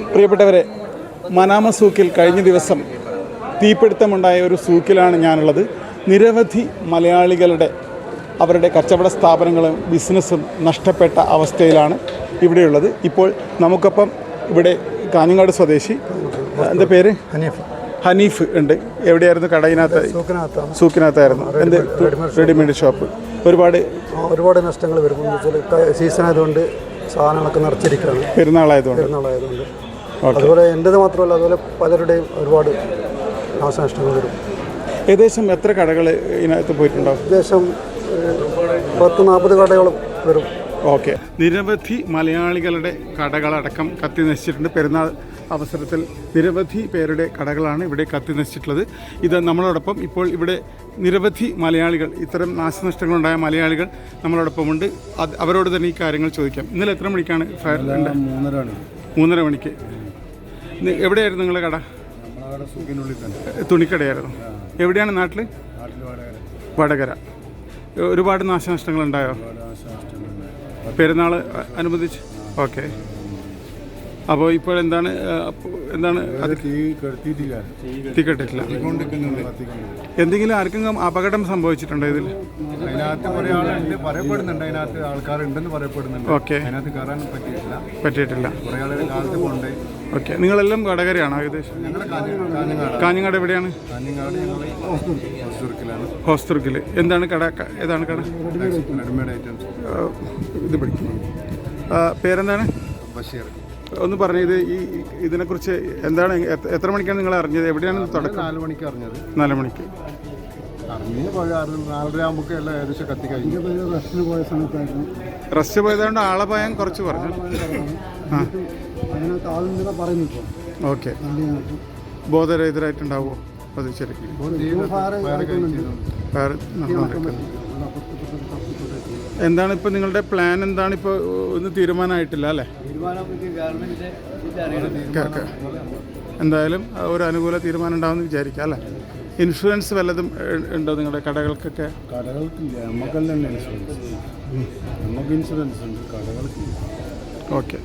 പ്രിയപ്പെട്ടവരെ മനാമ സൂക്കിൽ കഴിഞ്ഞ ദിവസം തീപിടുത്തമുണ്ടായ ഒരു സൂക്കിലാണ് ഞാനുള്ളത്. നിരവധി മലയാളികളുടെ അവരുടെ കച്ചവട സ്ഥാപനങ്ങളും ബിസിനസ്സും നഷ്ടപ്പെട്ട അവസ്ഥയിലാണ് ഇവിടെയുള്ളത്. ഇപ്പോൾ നമുക്കപ്പം ഇവിടെ കാഞ്ഞങ്ങാട് സ്വദേശി എന്റെ പേര്? ഹനീഫ്. ഹനീഫ് ഉണ്ട്. എവിടെയായിരുന്നു കടയിനകത്ത്? സൂക്കിനകത്തായിരുന്നു. എന്ത്? റെഡിമെയ്ഡ് ഷോപ്പ് ഒരുപാട് ഒരുപാട് നഷ്ടങ്ങൾ വരുന്നു സീസൺ ആയതുകൊണ്ട് സാധനങ്ങളൊക്കെ നിറച്ചിരിക്കുകയാണ് പെരുന്നാളായതുകൊണ്ട്. പെരുന്നാളായതുകൊണ്ട്. അതുപോലെ എന്റേത് മാത്രമല്ല അതുപോലെ പലരുടെയും ഒരുപാട് നാശനഷ്ടങ്ങൾ വരും. ഏകദേശം എത്ര കടകൾ ഇതിനകത്ത് പോയിട്ടുണ്ടാവും? ഏകദേശം പത്ത് നാൽപ്പത് കടകളും വരും. ഓക്കെ. നിരവധി മലയാളികളുടെ കടകളടക്കം കത്തി നശിച്ചിട്ടുണ്ട്. പെരുന്നാൾ അവസരത്തിൽ നിരവധി പേരുടെ കടകളാണ് ഇവിടെ കത്തി നശിച്ചിട്ടുള്ളത്. ഇത് നമ്മളോടൊപ്പം ഇപ്പോൾ ഇവിടെ നിരവധി മലയാളികൾ ഇത്തരം നാശനഷ്ടങ്ങളുണ്ടായ മലയാളികൾ നമ്മളോടൊപ്പമുണ്ട്. അത് അവരോട് തന്നെ ഈ കാര്യങ്ങൾ ചോദിക്കാം. ഇന്നലെ എത്ര മണിക്കാണ് ഫയർ മൂന്നര മണി മൂന്നര മണിക്ക്. എവിടെയായിരുന്നു നിങ്ങളുടെ കട? തുണിക്കടയായിരുന്നു. എവിടെയാണ് നാട്ടിൽ നാട്ടിൽ വാടക വടകര. ഒരുപാട് നാശനഷ്ടങ്ങൾ. നാശനഷ്ടങ്ങളുണ്ടായോ പെരുന്നാൾ അനുബന്ധിച്ച്? ഓക്കെ. അപ്പോൾ ഇപ്പോൾ എന്താണ് എന്താണ് അത്? തീ എന്തെങ്കിലും ആർക്കെങ്കിലും അപകടം സംഭവിച്ചിട്ടുണ്ടോ ഇതിൽ? ഓക്കെ. പറ്റിയിട്ടില്ല. ഓക്കെ. നിങ്ങളെല്ലാം വടകരയാണോ ഏകദേശം? കാഞ്ഞങ്ങാട് എവിടെയാണ്? ഹോസ്തുർക്കിൽ എന്താണ് കട? ഏതാണ് കട? ഇത് പഠിക്കും പേരെന്താണ്? ബഷീർ. ഒന്ന് പറഞ്ഞു ഇത് ഈ ഇതിനെക്കുറിച്ച് എന്താണ് എത്ര- മണിക്കാണ് നിങ്ങൾ അറിഞ്ഞത് എവിടെയാണ് തുടക്കം? നാല് മണിക്ക് അറിഞ്ഞത്. നാല് മണിക്ക്. അറിഞ്ഞ് പോയായിരുന്നു നാലര ആകുമ്പോൾ എല്ലാം ഏകദേശം കത്തി കഴിഞ്ഞു. റെസ്റ്റിന് പോയ സമയത്തായിരുന്നു. റെസ്റ്റ് പോയതുകൊണ്ട് ആളെ ഭയം കുറച്ച് പറഞ്ഞു. ആ. അതിനകത്ത് ആളുണ്ടെന്ന് പറയുന്നു ഇപ്പോൾ ഓക്കെ. ബോധരഹിതരായിട്ടുണ്ടാവുമോ അത് ശരി. വേറെ നടന്നുകൊണ്ടിരിക്കുന്നു. എന്താണ് ഇപ്പോൾ നിങ്ങളുടെ പ്ലാൻ എന്താണ് ഇപ്പോൾ ഒന്നും തീരുമാനമായിട്ടില്ല അല്ലേ. എന്തായാലും ഒരു അനുകൂല തീരുമാനം ഉണ്ടാവുമെന്ന് വിചാരിക്കാം അല്ലേ? ഇൻഷുറൻസ് വല്ലതും ഉണ്ടോ നിങ്ങളുടെ കടകൾക്കൊക്കെ? കടകൾക്കില്ല നമുക്കെല്ലാം ഇൻഷുറൻസ്. നമുക്ക് ഇൻഷുറൻസ് ഉണ്ട് കടകൾക്കില്ല. ഓക്കെ.